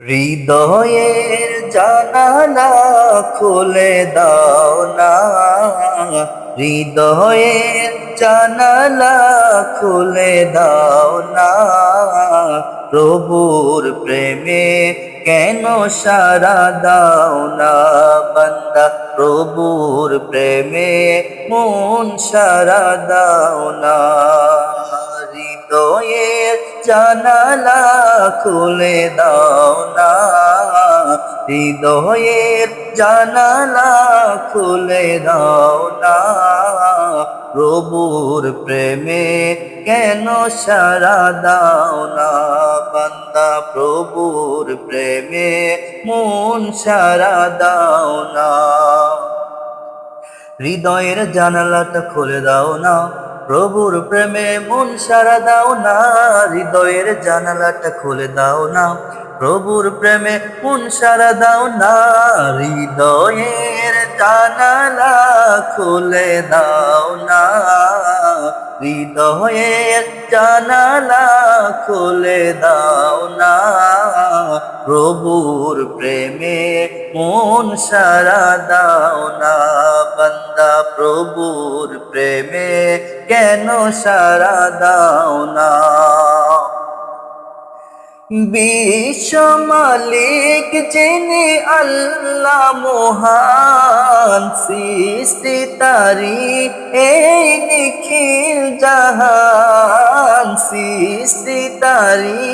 হৃদয়ের জানালা খুলে দাও না। হৃদয়ের জানালা খুলে দাও না। প্রভুর প্রেমে কেন সারা দাও না বান্দা? প্রভুর প্রেমে মন সারা দাও না। হৃদয়ের জানালা খুলে দাও না। হৃদয়ের জানালা খুলে দাও না। প্রভুর প্রেমে কেন সারা দাও না? বান্দা, প্রভুর প্রেমে মন সারা দাও না। হৃদয়ের জানালাটা খুলে দাও না। প্রভুর প্রেমে মন সারা দাও না, হৃদয়ের জানালাটা খুলে দাও না। প্রভুর প্রেমে মন সারা দাও না, হৃদয়ের জানালা খুলে দাও না। হৃদয়ের জানালা খুলে দাও না। প্রভুর প্রেমে মন সারা দাও না। বান্দা, প্রভুর প্রেমে কেন সারা দাও না? বিশ্ব মালিক যিনি আল্লাহ মহান সৃষ্টি তারি এই নিখিল জাহান। সৃষ্টি তারি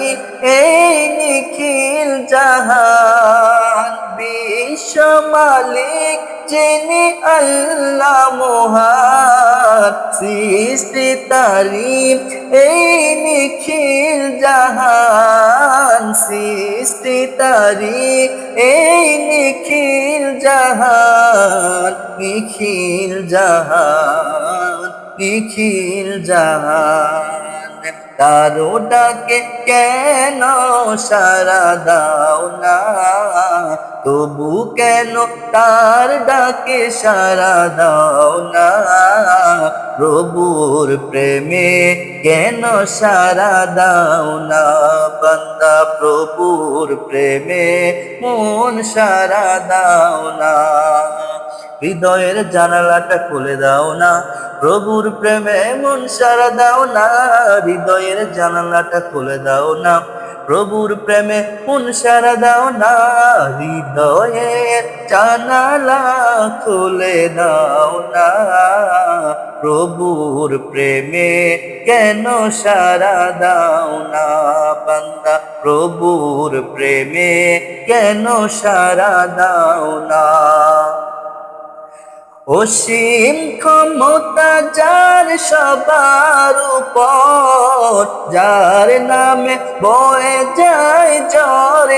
এই নিখিল জাহান। বিশ্ব মালিক যিনি আল্লাহ মহান। সৃষ্টি তারি এই নিখিল জাহান। সৃষ্টি তারি, এই নিখিল জাহান নিখিল জাহান নিখিল জাহান। তারো ডাকে কেন সারা দাও না? তবু কেন তার ডাকে সারা দাও না? প্রভুর প্রেমে কেন সারা দাও না বান্দা? প্রভুর প্রেমে মন সারা দাও না। হৃদয়ের জানালাটা খুলে দাও না। প্রভুর প্রেমে মন সারা দাও না। হৃদয়ের জানালাটা খুলে দাও না। প্রভুর প্রেমে মন সারা দাও না হৃদয়ের জানালা খুলে দাও না। প্রভুর প্রেমে কেন সারা দাও না বান্দা? প্রভুর প্রেমে কেন সারা দাও না? অসীম ক্ষমতা যার সবার উপর যার নামে বয়ে যায় জর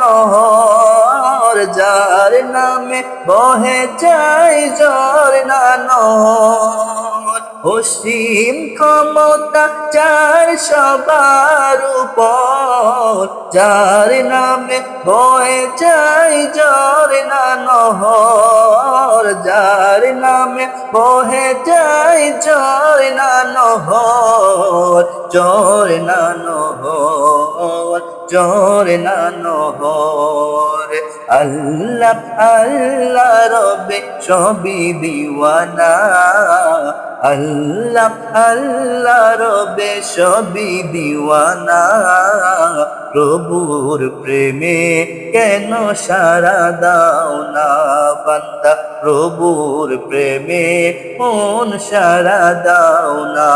নহর যার নামে বহে যায় জর নহর। অসীম ক্ষমতা যার সবার উপর, যার নামে বয়ে যায় জ্বর না নহর, যার নামে বহে যায় জ্বর না নহর, জ্বর না নহর, জ্বর না নহর। আল্লাহ আল্লাহ রবে সবই দিওয়ানা। আল্লাহ আল্লাহ রবে সবই দিওয়ানা। প্রভুর প্রেমে কেন সারা দাও না বান্দা? প্রভুর প্রেমে কোন সারা দাও না।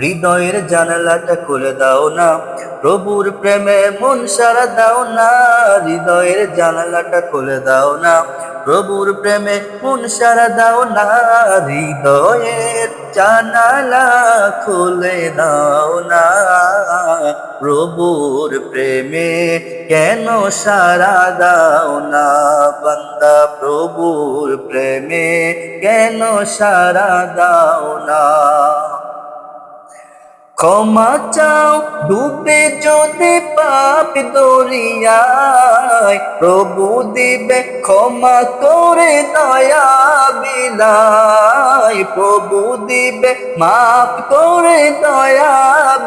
হৃদয়ের জানালাটা খুলে দাও না। প্রভুর প্রেমে মন সারা দাও না। হৃদয়ের জানালাটা খুলে দাও না। প্রভুর প্রেমে মন সারা দাও না। হৃদয়ের জানালা খুলে দাও না। প্রভুর প্রেমে কেন সারা দাও না বান্দা? প্রভুর প্রেমে কেন সারা দাও না? ক্ষমা চাও, ডুবে যদি পাপ দরিয়া বিলাই প্রভু দিবে ক্ষমা করে দয়া বিলাই প্রভু দিবে মাফ করে দয়া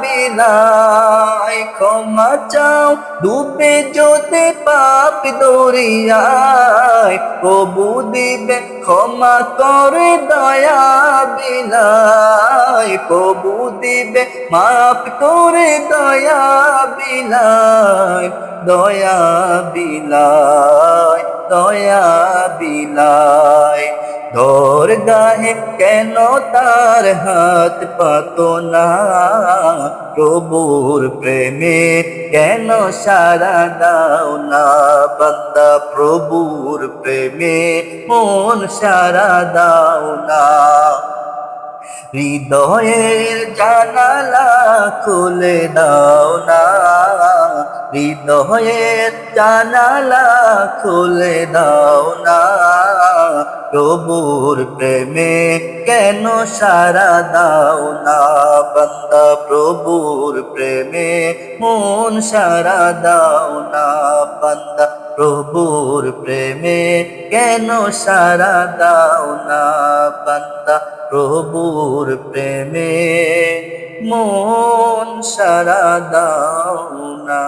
বিলাই ক্ষমা চাও, ডুবে যেতে পাপ দরিয়ায়, প্রভু দিবে ক্ষমা করে দয়া বিলাই প্রভু দিবে মাফ করে দয়া বিলাই দয়া বিলাই দয়া বিলাই দর গাহে কেন তার হাত পাত না? প্রভুর প্রেমে কেন সারা দাও না বান্দা? প্রভুর প্রেমে মন সারা দাও না। হৃদয়ের জানালা খুলে দাও না। হৃদয়ের জানালা খুলে দাও না। প্রভুর প্রেমে কেন সারা দাও না? বান্দা, প্রভুর প্রেমে মন সারা দাও না। বান্দা প্রভুর প্রেমে কেন সারা দাও না বান্দা? প্রভুর প্রেমে মন সারা দাও না